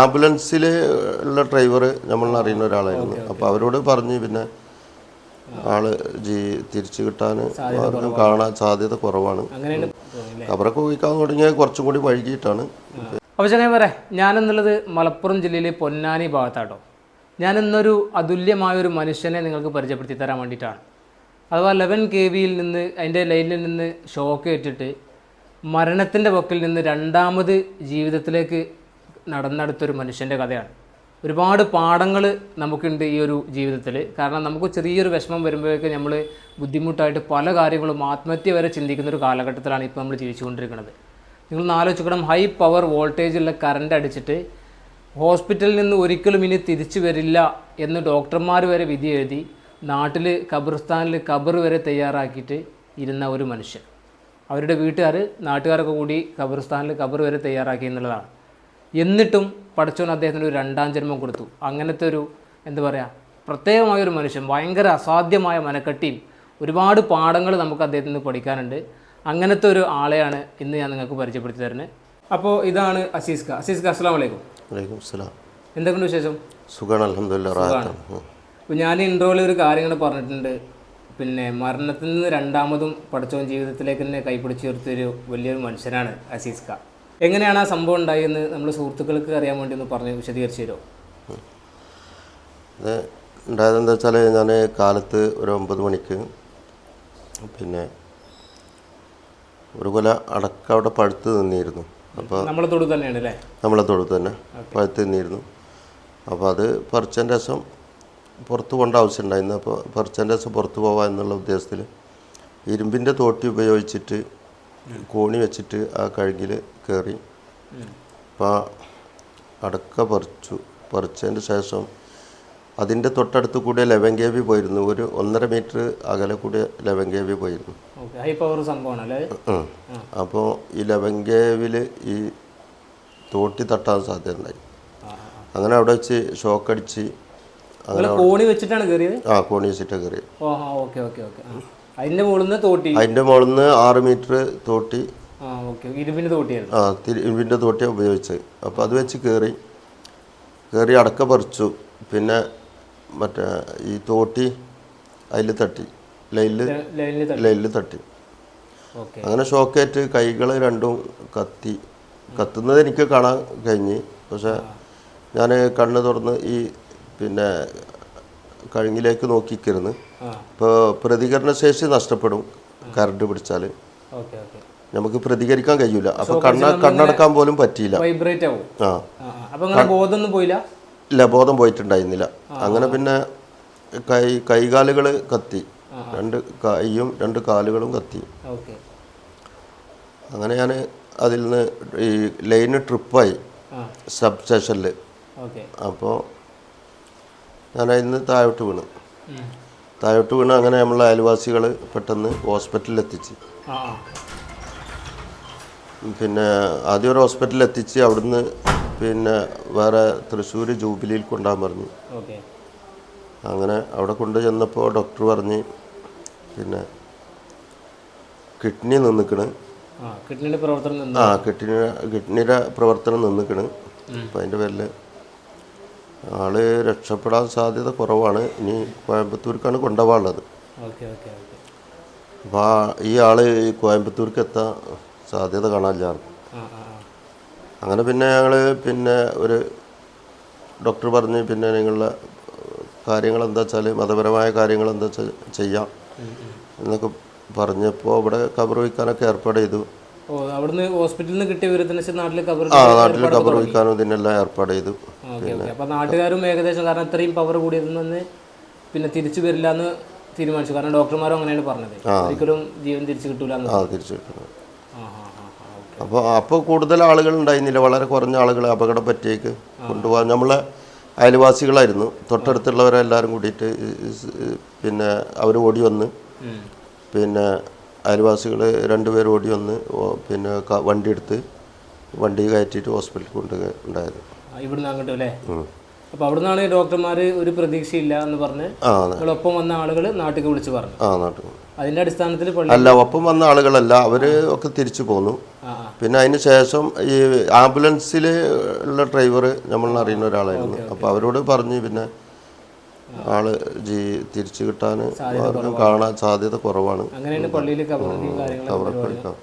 ആംബുലൻസിൽ ഉള്ള ഡ്രൈവർ നമ്മൾ അറിയുന്ന ഒരാളായിരുന്നു. അപ്പോൾ അവരോട് പറഞ്ഞ് പിന്നെ ആൾ ജീ തിരിച്ചു കിട്ടാൻ കാണാൻ സാധ്യത കുറവാണ്. അവരൊക്കെ പോയിക്കാൻ തുടങ്ങിയത് കുറച്ചും കൂടി വൈകിട്ടാണ് അപ്പോൾ ചങ്ങനെ പറ ഞാനെന്നുള്ളത് മലപ്പുറം ജില്ലയിലെ പൊന്നാനി ഭാഗത്താട്ടോ. ഞാനിന്നൊരു അതുല്യമായ ഒരു മനുഷ്യനെ നിങ്ങൾക്ക് പരിചയപ്പെടുത്തി തരാൻ വേണ്ടിയിട്ടാണ്. അഥവാ ലെവൻ കെ വിയിൽ നിന്ന് അതിന്റെ ലൈനിൽ നിന്ന് ഷോക്ക് ഏറ്റിട്ട് മരണത്തിന്റെ വക്കിൽ നിന്ന് രണ്ടാമത് ജീവിതത്തിലേക്ക് നടന്നെടുത്തൊരു മനുഷ്യന്റെ കഥയാണ്. ഒരുപാട് പാഠങ്ങൾ നമുക്കുണ്ട് ഈ ഒരു ജീവിതത്തിൽ കാരണം നമുക്ക് ചെറിയൊരു വിഷമം വരുമ്പോഴേക്ക് നമ്മൾ ബുദ്ധിമുട്ടായിട്ട് പല കാര്യങ്ങളും ആത്മഹത്യ വരെ ചിന്തിക്കുന്ന ഒരു കാലഘട്ടത്തിലാണ് ഇപ്പോൾ നമ്മൾ ജീവിച്ചുകൊണ്ടിരിക്കുന്നത്. നിങ്ങൾ ആലോചിക്കണം. ഹൈ പവർ വോൾട്ടേജുള്ള കറണ്ട് അടിച്ചിട്ട് ഹോസ്പിറ്റലിൽ നിന്ന് ഒരിക്കലും ഇനി തിരിച്ചു വരില്ല എന്ന് ഡോക്ടർമാർ വരെ വിധി എഴുതി നാട്ടിൽ ഖബർസ്ഥാനിൽ ഖബർ വരെ തയ്യാറാക്കിയിട്ട് ഇരുന്ന ഒരു മനുഷ്യൻ. അവരുടെ വീട്ടുകാർ നാട്ടുകാരൊക്കെ കൂടി ഖബർസ്ഥാനിൽ ഖബർ വരെ തയ്യാറാക്കി എന്നുള്ളതാണ്. എന്നിട്ടും പഠിച്ചവൻ അദ്ദേഹത്തിന് ഒരു രണ്ടാം ജന്മം കൊടുത്തു. അങ്ങനത്തെ ഒരു എന്താ പറയുക പ്രത്യേകമായ ഒരു മനുഷ്യൻ ഭയങ്കര അസാധ്യമായ മനക്കെട്ടിയും ഒരുപാട് പാഠങ്ങൾ നമുക്ക് അദ്ദേഹത്തിൽ നിന്ന് പഠിക്കാനുണ്ട്. അങ്ങനത്തെ ഒരു ആളെയാണ് ഇന്ന് ഞാൻ നിങ്ങൾക്ക് പരിചയപ്പെടുത്തി തരുന്നത്. അപ്പോൾ ഇതാണ് അസീസ് ഖാ. അസീസ് ഖാ അസ്സാം വലൈക്കും വലൈക്കും അസ്സലാം. എന്തൊക്കെയുണ്ട് വിശേഷം? സുഖമാണ് അലഹമില്ല അപ്പോൾ ഞാൻ ഇൻട്രോയിൽ ഒരു കാര്യങ്ങൾ പറഞ്ഞിട്ടുണ്ട്. പിന്നെ മരണത്തിൽ നിന്ന് രണ്ടാമതും പഠിച്ചവൻ ജീവിതത്തിലേക്ക് തന്നെ കൈപ്പിടിച്ചുയർത്തിയൊരു വലിയൊരു മനുഷ്യനാണ് അസീസ് ഖാ. എങ്ങനെയാണ് ആ സംഭവം ഉണ്ടായെന്ന് നമ്മൾ സുഹൃത്തുക്കൾക്ക് അറിയാൻ വേണ്ടി ഒന്ന് പറഞ്ഞ് വിശദീകരിച്ചു തരുമോ? ഇത് ഉണ്ടായതെന്താ വെച്ചാൽ ഞാൻ കാലത്ത് ഒരു ഒമ്പത് മണിക്ക് പിന്നെ ഒരു കൊല അടക്ക അവിടെ പഴുത്ത് നിന്നിരുന്നു. അപ്പോൾ നമ്മളെ തൊടു തന്നെയാണ് അല്ലേ? നമ്മളെ തൊടു തന്നെ പഴുത്ത് നിന്നിരുന്നു. അപ്പോൾ അത് പറിച്ചതിന്റെ രസം പുറത്ത് പോകേണ്ട ആവശ്യം ഉണ്ടായിരുന്നു. അപ്പോൾ പറിച്ചതിന്റെ രസം പുറത്ത് പോകാം എന്നുള്ള ഉദ്ദേശത്തിൽ ഇരുമ്പിന്റെ തോട്ടി ഉപയോഗിച്ചിട്ട് കോണി വെച്ചിട്ട് ആ കഴുകിൽ കയറി. അപ്പോൾ അടക്ക പറിച്ചു. പറിച്ചതിന്റെ ശേഷം അതിന്റെ തൊട്ടടുത്ത് കൂടെ ലെവൻ കെ വി പോയിരുന്നു. ഒരു ഒന്നര മീറ്റർ അകലെ കൂടെ ലെവൻ കെ വി പോയിരുന്നു ഹൈ പവർ അപ്പോൾ ഈ ലെവൻ കെ വിൽ ഈ തോട്ടി തട്ടാൻ സാധ്യത ഉണ്ടായി അങ്ങനെ അവിടെ വെച്ച് ഷോക്ക് അടിച്ച് നിങ്ങൾ കോണി വെച്ചിട്ടാണ് കയറിയത്? ആ കോണി വെച്ചിട്ടാണ് കയറി ഓ ആ ഓക്കെ ഓക്കെ ഓക്കെ. അതിന്റെ മുകളിൽ നിന്ന് തോട്ടി. അതിന്റെ മുകളിൽ നിന്ന് ആറ് മീറ്റർ തോട്ടി ഇരുമ്പിന്റെ തോട്ടിയായിരുന്നു. ആ ഇരുമ്പിന്റെ തോട്ടിയാണ് ഉപയോഗിച്ചത്. അപ്പോൾ അത് വെച്ച് കയറി കയറി അടക്ക പറിച്ചു. പിന്നെ മറ്റേ ഈ തോട്ടി അതിൽ തട്ടി. ലൈനിൽ ലൈനിൽ തട്ടി. അങ്ങനെ ഷോക്കേറ്റ് കൈകൾ രണ്ടും കത്തി. കത്തുന്നത് എനിക്ക് കാണാൻ കഴിഞ്ഞ്. പക്ഷെ ഞാൻ കണ്ണ് തുറന്ന് ഈ പിന്നെ കഴുങ്ങിലേക്ക് നോക്കിക്കിരുന്ന്. ഇപ്പോൾ പ്രതികരണശേഷി നഷ്ടപ്പെടും കറണ്ട് പിടിച്ചാൽ ഓക്കെ ഓക്കെ. നമുക്ക് പ്രതികരിക്കാൻ കഴിയൂല. അപ്പൊ കണ്ണ കണ്ണടക്കാൻ പോലും പറ്റിയില്ല. വൈബ്രേറ്റ് ആവും. ആ. ആ ആ. അപ്പൊ അങ്ങനെ ബോധമൊന്നും പോയില്ല? ഇല്ല ബോധം പോയിട്ടുണ്ടായിരുന്നില്ല. അങ്ങനെ പിന്നെ കൈ കൈകാലുകൾ കത്തി. രണ്ട് കൈയും രണ്ട് കാലുകളും കത്തി. അങ്ങനെ ഞാൻ അതിൽ നിന്ന് ഈ ലൈന് ട്രിപ്പായി സബ് സ്റ്റേഷനിൽ അപ്പോൾ ഞാൻ അതിൽ നിന്ന് താഴോട്ട് വീണ്. താഴോട്ട് വീണ് അങ്ങനെ നമ്മളെ അയൽവാസികൾ പെട്ടെന്ന് ഹോസ്പിറ്റലിൽ എത്തിച്ച് പിന്നെ ആദ്യം ഒരു ഹോസ്പിറ്റലിൽ എത്തിച്ച് അവിടുന്ന് പിന്നെ വേറെ തൃശ്ശൂർ ജൂബിലിയിൽ കൊണ്ടുപോകാൻ പറഞ്ഞു. അങ്ങനെ അവിടെ കൊണ്ടു ചെന്നപ്പോൾ ഡോക്ടർ പറഞ്ഞ് പിന്നെ കിഡ്നി നിന്നിക്കണ്. കിഡ്നിയുടെ പ്രവർത്തനം ആ കിഡ്നി കിഡ്നിയുടെ പ്രവർത്തനം നിന്നിക്കണ്. അപ്പം അതിന്റെ പേരിൽ ആൾ രക്ഷപ്പെടാൻ സാധ്യത കുറവാണ്. ഇനി കോയമ്പത്തൂർക്കാണ് കൊണ്ടുപോകാനുള്ളത്. അപ്പോൾ ഈ ആൾ ഈ കോയമ്പത്തൂർക്ക് എത്താൻ സാധ്യത കാണാനില്ല ആ ആ ആ. അങ്ങനെ പിന്നെ ഞങ്ങൾ പിന്നെ ഒരു ഡോക്ടർ പറഞ്ഞ് പിന്നെ നിങ്ങളുടെ കാര്യങ്ങൾ എന്താ വെച്ചാൽ മതപരമായ കാര്യങ്ങൾ എന്താ വെച്ചാൽ ചെയ്യാം എന്നൊക്കെ പറഞ്ഞപ്പോൾ ഇവിടെ കബർ വയ്ക്കാനൊക്കെ ഏർപ്പാട് ചെയ്തു. അവിടുന്ന് ഹോസ്പിറ്റലിൽ നിന്ന് കിട്ടിയ വിവരത്തിന് നാട്ടിൽ കവർ ആ നാട്ടിൽ കബർ വയ്ക്കാനും ഇതിനെല്ലാം ഏർപ്പാട് ചെയ്തു. പിന്നെ അപ്പോൾ നാട്ടുകാരും ഏകദേശം കാരണം ഇത്രയും പവർ കൂടിയതെന്ന് പിന്നെ തിരിച്ചു വരില്ല എന്ന് തീരുമാനിച്ചു. കാരണം ഡോക്ടർമാരും അങ്ങനെയാണ് പറഞ്ഞത്. ഒരിക്കലും ജീവൻ തിരിച്ചു കിട്ടൂല തിരിച്ചു കിട്ടുന്നത് അപ്പോൾ അപ്പോൾ കൂടുതൽ ആളുകൾ ഉണ്ടായിരുന്നില്ല. വളരെ കുറഞ്ഞ ആളുകൾ അപകടം പറ്റിയേക്ക് കൊണ്ടുപോകാൻ. നമ്മളെ അയൽവാസികളായിരുന്നു. തൊട്ടടുത്തുള്ളവരെല്ലാവരും കൂടിയിട്ട് പിന്നെ അവർ ഓടി വന്ന് പിന്നെ അയൽവാസികൾ രണ്ടുപേർ ഓടി വന്ന് പിന്നെ വണ്ടി എടുത്ത് വണ്ടി കയറ്റിയിട്ട് ഹോസ്പിറ്റലിൽ കൊണ്ട് ഉണ്ടായത്. ആ, ഇവിടുന്ന് അങ്ങോട്ട് അല്ലേ? ഉം. അപ്പോൾ അവിടുന്നാണ് ഡോക്ടർമാർ ഒരു പ്രതീക്ഷയില്ല എന്ന് പറഞ്ഞ് നിങ്ങളൊപ്പം വന്ന ആളുകൾ നാട്ടിൽ വിളിച്ച് പറഞ്ഞു. ആ നാട്ടിൽ അതിന്റെ അടിസ്ഥാനത്തിൽ അല്ല ഒപ്പം വന്ന ആളുകളല്ല. അവർ ഒക്കെ തിരിച്ചു പോന്നു. പിന്നെ അതിന് ശേഷം ഈ ആംബുലൻസിൽ ഉള്ള ഡ്രൈവർ നമ്മൾ അറിയുന്ന ഒരാളായിരുന്നു. അപ്പോൾ അവരോട് പറഞ്ഞു പിന്നെ ആൾ ജീ തിരിച്ചു കിട്ടാൻ കാണാൻ സാധ്യത കുറവാണ്. കബറൊക്കെ ഒഴിക്കാം.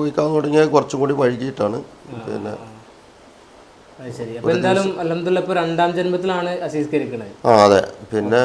ഒഴിക്കാൻ തുടങ്ങിയാൽ കുറച്ചും കൂടി വൈകിട്ടാണ് പിന്നെ എന്തായാലും രണ്ടാം ജന്മത്തിലാണ് ആ അതെ. പിന്നെ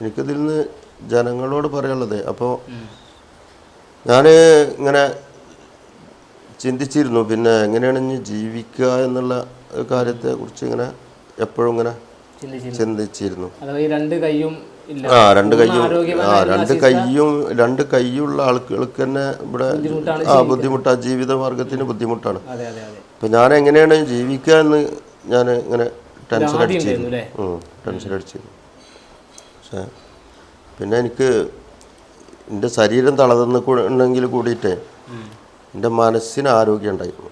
എനിക്കിതിൽ നിന്ന് ജനങ്ങളോട് പറയാനുള്ളത്. അപ്പോൾ ഞാൻ ഇങ്ങനെ ചിന്തിച്ചിരുന്നു. പിന്നെ എങ്ങനെയാണ് ഇനി ജീവിക്കുക എന്നുള്ള കാര്യത്തെ കുറിച്ച് ഇങ്ങനെ എപ്പോഴും ഇങ്ങനെ ചിന്തിച്ചിരുന്നു. രണ്ട് കൈയും ആ രണ്ട് കൈയും ആ രണ്ട് കയ്യും രണ്ട് കയ്യുള്ള ആളുകൾക്ക് തന്നെ ഇവിടെ ആ ബുദ്ധിമുട്ടാണ് ജീവിതമാർഗത്തിന് ബുദ്ധിമുട്ടാണ്. അതെ അതെ അതെ. അപ്പം ഞാൻ എങ്ങനെയാണ് ജീവിക്കുക എന്ന് ഞാൻ ഇങ്ങനെ ടെൻഷൻ അടിച്ചിരുന്നു ടെൻഷൻ അടിച്ചിരുന്നു പക്ഷേ പിന്നെ എനിക്ക് എന്റെ ശരീരം തളർന്ന് ഉണ്ടെങ്കിൽ കൂടിയിട്ട് എന്റെ മനസ്സിന് ആരോഗ്യം ഉണ്ടായിരുന്നു.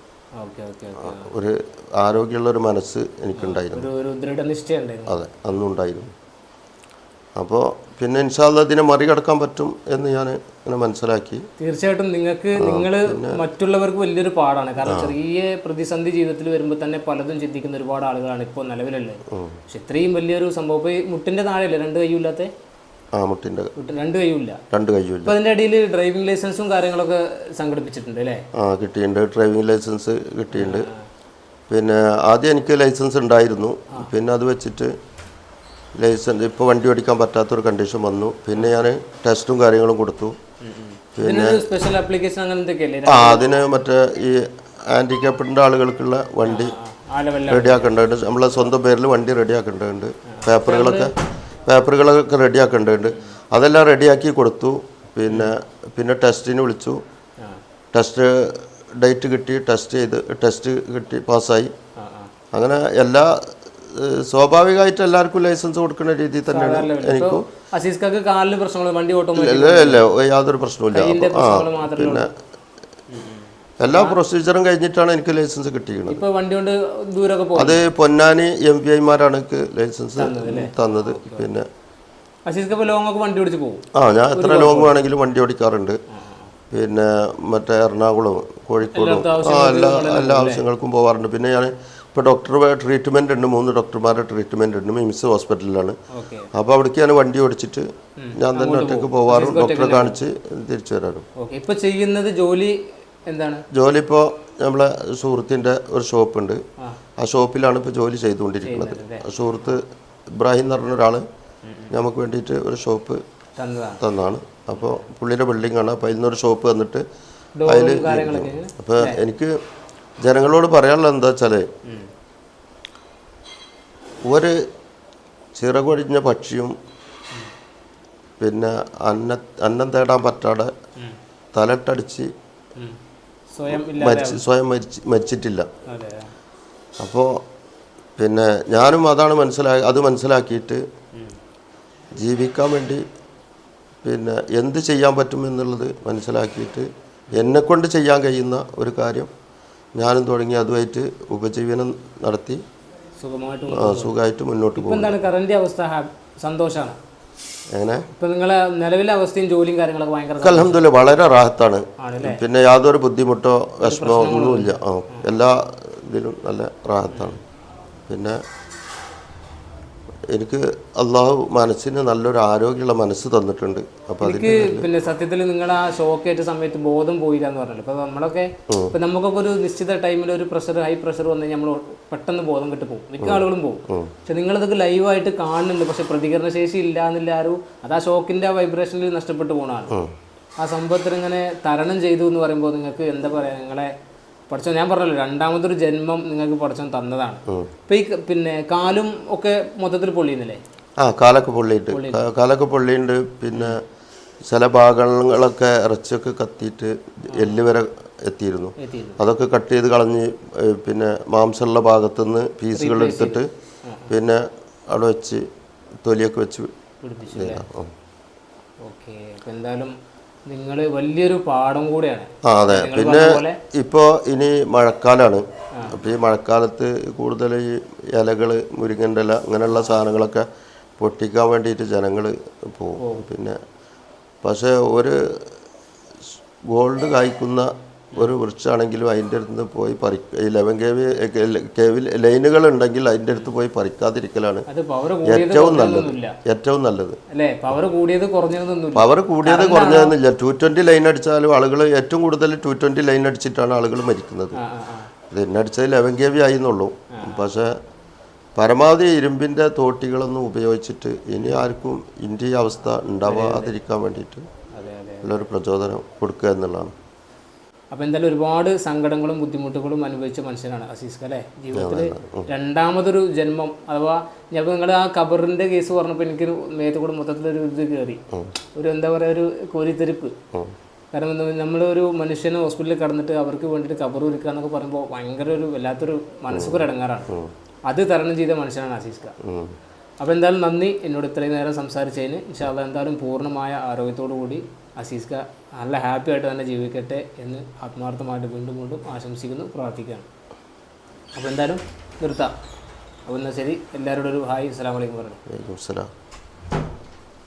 ഒരു ആരോഗ്യമുള്ള ഒരു മനസ്സ് എനിക്കുണ്ടായിരുന്നു. അതെ അന്നും ഉണ്ടായിരുന്നു. അപ്പോൾ പിന്നെ ഇൻഷാല്ല ഇതിനെ മറികടക്കാൻ പറ്റും എന്ന് ഞാൻ ഇങ്ങനെ മനസ്സിലാക്കി. തീർച്ചയായിട്ടും നിങ്ങൾക്ക് നിങ്ങൾ മറ്റുള്ളവർക്ക് വലിയൊരു പാടാണ്. കാരണം ചെറിയ പ്രതിസന്ധി ജീവിതത്തിൽ വരുമ്പോൾ തന്നെ പലതും ചിന്തിക്കുന്ന ഒരുപാട് ആളുകളാണ് ഇപ്പോൾ നിലവിലുള്ളത്. പക്ഷെ ഇത്രയും വലിയൊരു സംഭവം. ഇപ്പോൾ മുട്ടിന്റെ മുട്ടിന്റെ താഴെയല്ലേ? രണ്ട് കൈയില്ലാത്ത ആ മുട്ടിന്റെ രണ്ട് കൈയില്ല രണ്ട് കൈയുമില്ല ഇപ്പൊ അതിന്റെ ഇടയിൽ ഡ്രൈവിംഗ് ലൈസൻസും കാര്യങ്ങളൊക്കെ സംഘടിപ്പിച്ചിട്ടുണ്ട് അല്ലേ ആ കിട്ടിയിട്ടുണ്ട് ഡ്രൈവിംഗ് ലൈസൻസ് കിട്ടിയിട്ടുണ്ട് പിന്നെ ആദ്യം എനിക്ക് ലൈസൻസ് ഉണ്ടായിരുന്നു പിന്നെ അത് വെച്ചിട്ട് ലൈസൻസ് ഇപ്പോൾ വണ്ടി ഓടിക്കാൻ പറ്റാത്തൊരു കണ്ടീഷൻ വന്നു പിന്നെ ഞാൻ ടെസ്റ്റും കാര്യങ്ങളും കൊടുത്തു പിന്നെ സ്പെഷ്യൽ ആപ്ലിക്കേഷൻ അങ്ങനെ ആ അതിന് മറ്റേ ഈ ഹാൻഡിക്യാപ്പിന്റെ ആളുകൾക്കുള്ള വണ്ടി റെഡിയാക്കേണ്ടതുണ്ട് നമ്മളെ സ്വന്തം പേരിൽ വണ്ടി റെഡിയാക്കേണ്ടതുണ്ട് പേപ്പറുകളൊക്കെ പേപ്പറുകളൊക്കെ റെഡിയാക്കേണ്ടതുണ്ട്. അതെല്ലാം റെഡിയാക്കി കൊടുത്തു. പിന്നെ പിന്നെ ടെസ്റ്റിന് വിളിച്ചു. ടെസ്റ്റ് ഡേറ്റ് കിട്ടി ടെസ്റ്റ് ചെയ്ത് ടെസ്റ്റ് കിട്ടി പാസ്സായി. അങ്ങനെ എല്ലാ സ്വാഭാവികമായിട്ട് എല്ലാവർക്കും ലൈസൻസ് കൊടുക്കുന്ന രീതിയിൽ തന്നെയാണ് എനിക്ക്. അസീസ്ക്കാക്ക് കാലിന് പ്രശ്നങ്ങൾ വണ്ടി ഓട്ടോമാറ്റിക് ഇല്ല ഇല്ല യാതൊരു മാത്രമേ പിന്നെ എല്ലാ പ്രൊസീജിയറും കഴിഞ്ഞിട്ടാണ് എനിക്ക് ലൈസൻസ് കിട്ടിയത് ഇപ്പൊ വണ്ടി കൊണ്ട് ദൂരമൊക്കെ പോകും അത് പൊന്നാനി എം പി ഐമാരാണ് എനിക്ക് ലൈസൻസ് തന്നത്. പിന്നെ വണ്ടി ഓടിച്ച് പോകും ആ ഞാൻ എത്ര ലോങ് വേണമെങ്കിലും വണ്ടി ഓടിക്കാറുണ്ട്. പിന്നെ മറ്റേ എറണാകുളം കോഴിക്കോടും ആ എല്ലാ എല്ലാ ആവശ്യങ്ങൾക്കും പോകാറുണ്ട് പിന്നെ ഞാൻ ഇപ്പോൾ ഡോക്ടർ ട്രീറ്റ്മെന്റ് ഉണ്ട്. മൂന്ന് ഡോക്ടർമാരുടെ ട്രീറ്റ്മെന്റ് ഉണ്ട്. മിംസ് ഹോസ്പിറ്റലിലാണ്. അപ്പോൾ അവിടേക്ക് ഞാൻ വണ്ടി ഓടിച്ചിട്ട് ഞാൻ തന്നെ ഒറ്റയ്ക്ക് പോവാറും. ഡോക്ടറെ കാണിച്ച് തിരിച്ചു വരാറും ഇപ്പോൾ ഇപ്പൊ ചെയ്യുന്നത് ജോലി എന്താണ്? ജോലി ഇപ്പോൾ നമ്മളെ സുഹൃത്തിന്റെ ഒരു ഷോപ്പ് ഉണ്ട് ആ ഷോപ്പിലാണ് ഇപ്പോൾ ജോലി ചെയ്തുകൊണ്ടിരിക്കുന്നത്. സുഹൃത്ത് ഇബ്രാഹിം എന്ന് പറഞ്ഞ ഒരാൾ നമുക്ക് വേണ്ടിയിട്ട് ഒരു ഷോപ്പ് തന്നാണ്. അപ്പോൾ പുള്ളിയുടെ ബിൽഡിംഗ് ആണ്. അപ്പോൾ അതിൽ നിന്നൊരു ഷോപ്പ് തന്നിട്ട് അതിൽ അപ്പോൾ എനിക്ക് ജനങ്ങളോട് പറയാനുള്ളത് എന്താ വെച്ചാൽ ഒരു ചിറകൊഴിഞ്ഞ പക്ഷിയും പിന്നെ അന്ന അന്നം തേടാൻ പറ്റാതെ തലട്ടടിച്ച് മരിച്ച് സ്വയം മരിച്ച് മരിച്ചിട്ടില്ല. അപ്പോൾ പിന്നെ ഞാനും അതാണ് മനസ്സിലാക്കി അത് മനസ്സിലാക്കിയിട്ട് ജീവിക്കാൻ വേണ്ടി പിന്നെ എന്ത് ചെയ്യാൻ പറ്റും എന്നുള്ളത് മനസ്സിലാക്കിയിട്ട് എന്നെക്കൊണ്ട് ചെയ്യാൻ കഴിയുന്ന ഒരു കാര്യം ഞാനും തുടങ്ങി. അതുമായിട്ട് ഉപജീവനം നടത്തി സുഖമായിട്ട് സുഖമായിട്ട് മുന്നോട്ട് പോകും എന്താണ് അവസ്ഥ? സന്തോഷാണ്? എങ്ങനെ? ഇപ്പൊ നിങ്ങളെ നിലവിലെ അവസ്ഥയും ജോലിയും കാര്യങ്ങളൊക്കെ ഭയങ്കര അലഹമില്ല വളരെ റാഹത്താണ്. പിന്നെ യാതൊരു ബുദ്ധിമുട്ടോ വിഷമോ ഒന്നുമില്ല. ആ എല്ലാ ഇതിലും നല്ല റാഹത്താണ്. പിന്നെ എനിക്ക് അള്ളാഹു മനസ്സിന് നല്ലൊരു ആരോഗ്യമുള്ള മനസ്സ് തന്നിട്ടുണ്ട്. അപ്പൊ അതിന് എനിക്ക് പിന്നെ സത്യത്തിൽ നിങ്ങൾ ആ ഷോക്ക് ഏറ്റ സമയത്ത് ബോധം പോയില്ല എന്ന് പറഞ്ഞല്ലോ. ഇപ്പൊ നമ്മളൊക്കെ ഇപ്പൊ നമുക്കൊക്കെ ഒരു നിശ്ചിത ടൈമിൽ ഒരു പ്രഷർ ഹൈ പ്രഷർ വന്നു കഴിഞ്ഞാൽ നമ്മൾ പെട്ടെന്ന് ബോധം കെട്ട് പോകും. മിക്ക ആളുകളും പോകും. പക്ഷെ നിങ്ങളിതൊക്കെ ലൈവായിട്ട് കാണുന്നുണ്ട്. പക്ഷെ പ്രതികരണ ശേഷി ഇല്ല എന്നില്ല ആരും. അത് ആ ഷോക്കിന്റെ വൈബ്രേഷനിൽ നഷ്ടപ്പെട്ടു പോകണമാണ് ആ സംഭവത്തിന് ഇങ്ങനെ തരണം ചെയ്തു എന്ന് പറയുമ്പോൾ നിങ്ങൾക്ക് എന്താ പറയാ? നിങ്ങളെ പഠിച്ചോ ഞാൻ പറഞ്ഞല്ലോ രണ്ടാമതൊരു ജന്മം നിങ്ങൾക്ക് പഠിച്ചോ തന്നതാണ്. ഇപ്പൊ ഈ പിന്നെ കാലും ഒക്കെ മൊത്തത്തിൽ പൊള്ളിയുന്നില്ലേ? ആ കാലൊക്കെ പൊള്ളിയിട്ട്. കാലൊക്കെ പൊള്ളിയുണ്ട് പിന്നെ ചില ഭാഗങ്ങളൊക്കെ ഇറച്ചിയൊക്കെ കത്തിയിട്ട് എല്ല് വരെ എത്തിയിരുന്നു. അതൊക്കെ കട്ട് ചെയ്ത് കളഞ്ഞ് പിന്നെ മാംസമുള്ള ഭാഗത്തുനിന്ന് പീസുകൾ എടുത്തിട്ട് പിന്നെ അവിടെ വെച്ച് തൊലിയൊക്കെ വെച്ച് ഓക്കെ എന്തായാലും നിങ്ങൾ വലിയൊരു പാഠം കൂടെയാണ്. അതെ. പിന്നെ ഇപ്പോ ഇപ്പോൾ ഇനി മഴക്കാലമാണ് അപ്പോൾ ഈ മഴക്കാലത്ത് കൂടുതൽ ഈ ഇലകൾ മുരിങ്ങന്റെ ഇല അങ്ങനെയുള്ള സാധനങ്ങളൊക്കെ പൊട്ടിക്കാൻ വേണ്ടിയിട്ട് ജനങ്ങൾ പോകും പിന്നെ പക്ഷേ ഒരു ഗോൾഡ് കായ്ക്കുന്ന ഒരു വൃക്ഷമാണെങ്കിലും അതിന്റെ അടുത്ത് പോയി പറി ഈ ലെവൻ കേവി കേവിൽ ലൈനുകൾ ഉണ്ടെങ്കിൽ അതിന്റെ അടുത്ത് പോയി പറിക്കാതിരിക്കലാണ് ഏറ്റവും നല്ലത്. ഏറ്റവും നല്ലത്. പവർ കൂടിയത് കുറഞ്ഞതെന്നില്ല ടു ട്വന്റി ലൈൻ അടിച്ചാലും ആളുകൾ ഏറ്റവും കൂടുതൽ ടു ട്വന്റി ലൈൻ അടിച്ചിട്ടാണ് ആളുകൾ മരിക്കുന്നത്. ആ ഇത് ലെവൻ കേവി ആയി ആയിന്നുള്ളൂ. പക്ഷേ പരമാവധി ഇരുമ്പിന്റെ തോട്ടികളൊന്നും ഉപയോഗിച്ചിട്ട് ഇനി ആർക്കും ഇന്ത്യ അവസ്ഥ ഉണ്ടാവാതിരിക്കാൻ വേണ്ടിയിട്ട് നല്ലൊരു ഉള്ളൊരു പ്രചോദനം കൊടുക്കുക എന്നുള്ളതാണ്. അപ്പോൾ എന്തായാലും ഒരുപാട് സങ്കടങ്ങളും ബുദ്ധിമുട്ടുകളും അനുഭവിച്ച മനുഷ്യനാണ് അസീസ്ക അല്ലേ? ജീവിതത്തിൽ രണ്ടാമതൊരു ജന്മം അഥവാ ഞാൻ നിങ്ങൾ ആ കബറിന്റെ കേസ് പറഞ്ഞപ്പോൾ എനിക്ക് മേത്ത് കൂടെ മൊത്തത്തിലൊരു ഇത് കയറി ഒരു എന്താ പറയുക ഒരു കോരിത്തെരിപ്പ്. കാരണം എന്താ നമ്മളൊരു മനുഷ്യനെ ഹോസ്പിറ്റലിൽ കടന്നിട്ട് അവർക്ക് വേണ്ടിയിട്ട് കബർ ഒരുക്കുക എന്നൊക്കെ പറയുമ്പോൾ ഭയങ്കര ഒരു വല്ലാത്തൊരു മനസ്സുകൊരടങ്ങാറാണ് അത് തരണം ചെയ്ത മനുഷ്യനാണ് അസീസ് ഉം. അപ്പോൾ എന്തായാലും നന്ദി. എന്നോട് ഇത്രയും നേരം സംസാരിച്ചതിന്. ഇൻഷാല്ല എന്തായാലും പൂർണമായ ആരോഗ്യത്തോടു കൂടി അസീസ്ക നല്ല ഹാപ്പി ആയിട്ട് തന്നെ ജീവിക്കട്ടെ എന്ന് ആത്മാർത്ഥമായിട്ട് വീണ്ടും വീണ്ടും ആശംസിക്കുന്നു പ്രാർത്ഥിക്കുകയാണ്. അപ്പോൾ എന്തായാലും നിർത്താം. അപ്പോൾ എന്നാൽ ശരി. എല്ലാവരോടും ഒരു ഹായ്. പറഞ്ഞു വലൈക്കും അസ്സലാം.